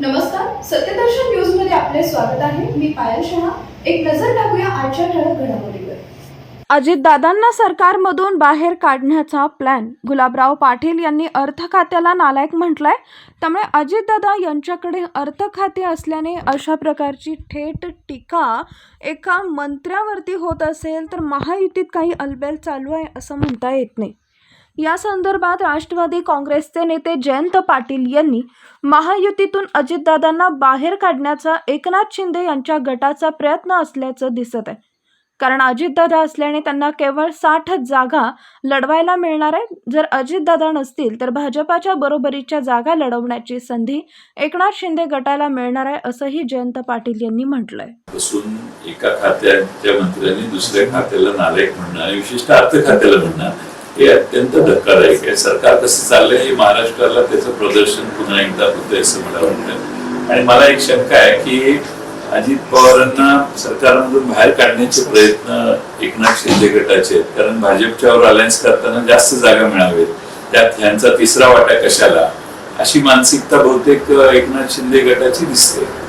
नमस्कार सत्यदर्शन न्यूजमध्ये आपले स्वागत आहे. मी पायल शहा. एक नजर टाकूया आजच्या ठळक घडामोडीवर. अजितदादांना सरकारमधून बाहेर काढण्याचा प्लॅन गुलाबराव पाटील यांनी अर्थ खात्याला नालायक म्हटलंय. त्यामुळे अजितदादा यांच्याकडे अर्थ खाते असल्याने अशा प्रकारची थेट टीका एका मंत्र्यावरती होत असेल तर महायुतीत काही अलबेल चालू आहे असं म्हणता येत नाही. या संदर्भात राष्ट्रवादी काँग्रेसचे नेते जयंत पाटील यांनी महायुतीतून अजितदादांना बाहेर काढण्याचा एकनाथ शिंदे यांच्या गटाचा प्रयत्न असल्याचं दिसत आहे. कारण अजितदादा असल्याने त्यांना केवळ साठ जागा लढवायला मिळणार आहे. जर अजितदादा नसतील तर भाजपाच्या बरोबरीच्या जागा लढवण्याची संधी एकनाथ शिंदे गटाला मिळणार आहे असंही जयंत पाटील यांनी म्हटलंय. बसून एका खात्याच्या मंत्र्यांनी दुसऱ्या खात्याला नालायक म्हणणं विशिष्ट अर्थ खात्याला म्हणणं हे अत्यंत धक्कादायक आहे. सरकार कसं चाललंय हे महाराष्ट्राला त्याचं प्रदर्शन पुन्हा एकदा होतंय असं मला वाटतं. आणि मला एक शंका आहे की अजित पवारांना सरकारमधून बाहेर काढण्याचे प्रयत्न एकनाथ शिंदे गटाचे आहेत. कारण भाजपच्यावर अलायन्स करताना जास्त जागा मिळावेत. त्यात ह्यांचा तिसरा वाटा कशाला? अशी मानसिकता बहुतेक एकनाथ शिंदे गटाची दिसते.